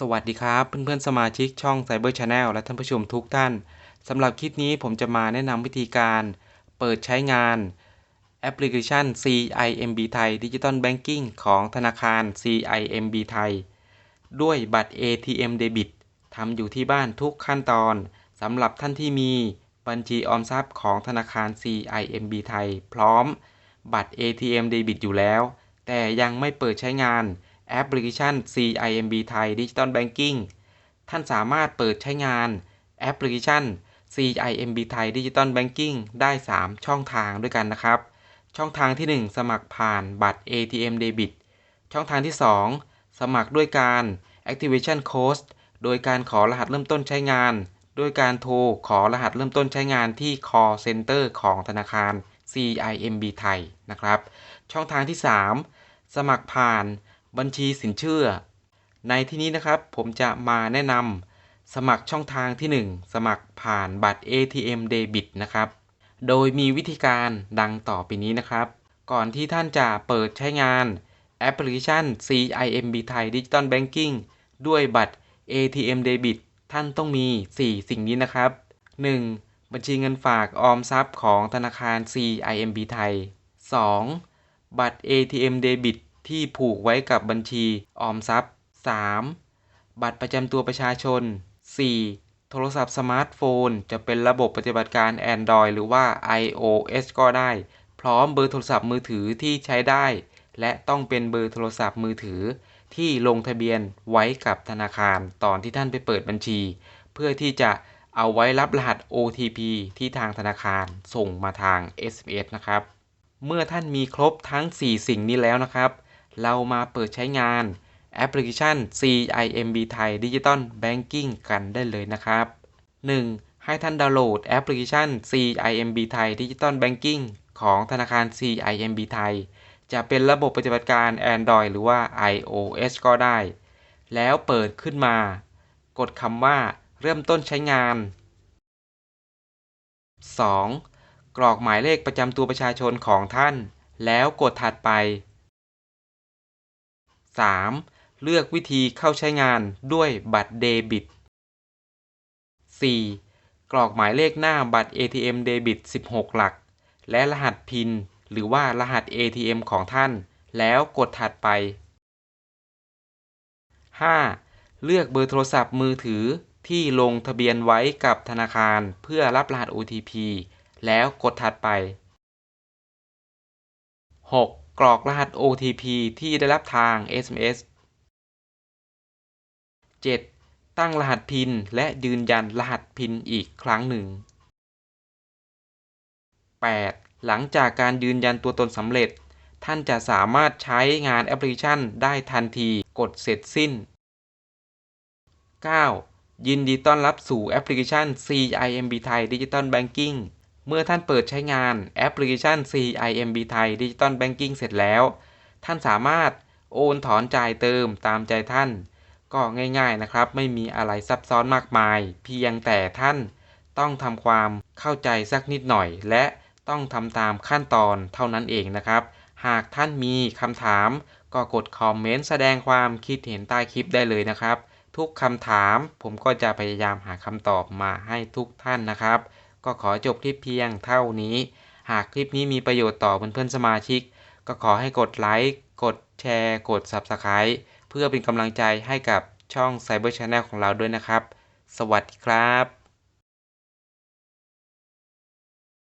สวัสดีครับเพื่อนๆสมาชิกช่อง Cyber Channel และท่านผู้ชมทุกท่านสำหรับคลิปนี้ผมจะมาแนะนำวิธีการเปิดใช้งานแอปพลิเคชัน CIMB ไทย Digital Banking ของธนาคาร CIMB ไทย ด้วยบัตร ATM Debit ทำอยู่ที่บ้านทุกขั้นตอนสำหรับท่านที่มีบัญชีออมทรัพย์ของธนาคาร CIMB ไทย พร้อมบัตร ATM Debit อยู่แล้ว แต่ยังไม่เปิดใช้งาน แอปพลิเคชัน CIMB ไทย Digital Banking ท่านสามารถเปิดใช้งานแอปพลิเคชัน CIMB ไทย Digital Banking ได้ 3 ช่องทางด้วยกันนะครับ ช่องทางที่ 1 สมัครผ่านบัตร ATM Debit ช่องทางที่ 2 สมัครด้วยการ Activation Code โดยการขอรหัสเริ่มต้นใช้งาน ด้วยการโทรขอรหัสเริ่มต้นใช้งานที่ call center ของธนาคาร CIMB ไทยนะครับ ช่องทางที่ 3 สมัครผ่าน บัญชีสินเชื่อ ในที่นี้นะครับผมจะมาแนะนำสมัครช่องทางที่ 1 สมัครผ่านบัตร ATM Debit นะครับ โดยมีวิธีการดังต่อไปนี้นะครับ ก่อนที่ท่านจะเปิดใช้งานแอปพลิเคชัน CIMB ไทย Digital Banking ด้วยบัตร ATM Debit ท่านต้องมี 4 สิ่งนี้นะครับ 1. บัญชีเงินฝากออมทรัพย์ของธนาคาร CIMB ไทย 2. บัตร ATM Debit ที่ผูกไว้กับบัญชีออมทรัพย์ 3. บัตรประจำตัวประชาชน 4. โทรศัพท์สมาร์ทโฟน จะเป็นระบบปฏิบัติการ Android หรือว่า iOS ก็ได้ พร้อมเบอร์โทรศัพท์มือถือที่ใช้ได้ และต้องเป็นเบอร์โทรศัพท์มือถือ ที่ลงทะเบียนไว้กับธนาคารตอนที่ท่านไปเปิดบัญชี เพื่อที่จะเอาไว้รับรหัส OTP ที่ทางธนาคารส่งมาทาง SMS นะครับ เมื่อท่านมีครบทั้ง 4 สิ่งนี้แล้วนะครับ เรามาเปิดใช้งานแอปพลิเคชัน CIMB ไทย Digital Banking กันได้เลยนะครับ 1. ให้ท่านดาวน์โหลดแอปพลิเคชัน CIMB ไทย Digital Banking ของธนาคาร CIMB ไทย จะเป็นระบบปฏิบัติการ Android หรือว่า iOS ก็ได้ แล้วเปิดขึ้นมา กดคำว่าเริ่มต้นใช้งาน 2. กรอกหมายเลขประจำตัวประชาชนของท่าน แล้วกดถัดไป 3. เลือกวิธีเข้าใช้งานด้วยบัตรเดบิต 4. กรอกหมายเลขหน้าบัตร ATM เดบิต 16 หลัก และรหัสพินหรือว่ารหัส ATM ของท่าน แล้วกดถัดไป 5. เลือกเบอร์โทรศัพท์มือถือที่ลงทะเบียนไว้กับธนาคารเพื่อรับรหัส OTP แล้วกดถัดไป 6. กรอกรหัส OTP ที่ได้รับทาง SMS 7. ตั้งรหัสพินและยืนยันรหัสพินอีกครั้งหนึ่ง 8. หลังจากการยืนยันตัวตนสำเร็จ ท่านจะสามารถใช้งานแอปพลิเคชันได้ทันทีกดเสร็จสิ้น 9. ยินดีต้อนรับสู่แอปพลิเคชัน CIMB ไทย Digital Banking เมื่อท่านเปิดใช้งานแอปพลิเคชัน CIMB ไทย Digital Banking เสร็จแล้ว ท่านสามารถโอนถอนจ่ายเติมตามใจท่าน ก็ง่ายๆนะครับ ไม่มีอะไรซับซ้อนมากมาย เพียงแต่ท่านต้องทำความเข้าใจสักนิดหน่อย และต้องทำตามขั้นตอนเท่านั้นเองนะครับ หากท่านมีคำถาม ก็กดคอมเมนต์แสดงความคิดเห็นใต้คลิปได้เลยนะครับ ทุกคำถามผมก็จะพยายามหาคำตอบมาให้ทุกท่านนะครับ ก็ขอจบคลิปเพียงเท่านี้ หากคลิปนี้มีประโยชน์ต่อเพื่อนๆสมาชิก ก็ขอให้กดไลค์ กดแชร์ กด Subscribe เพื่อเป็นกำลังใจให้กับช่อง Cyber Channel ของเราด้วยนะครับ สวัสดีครับ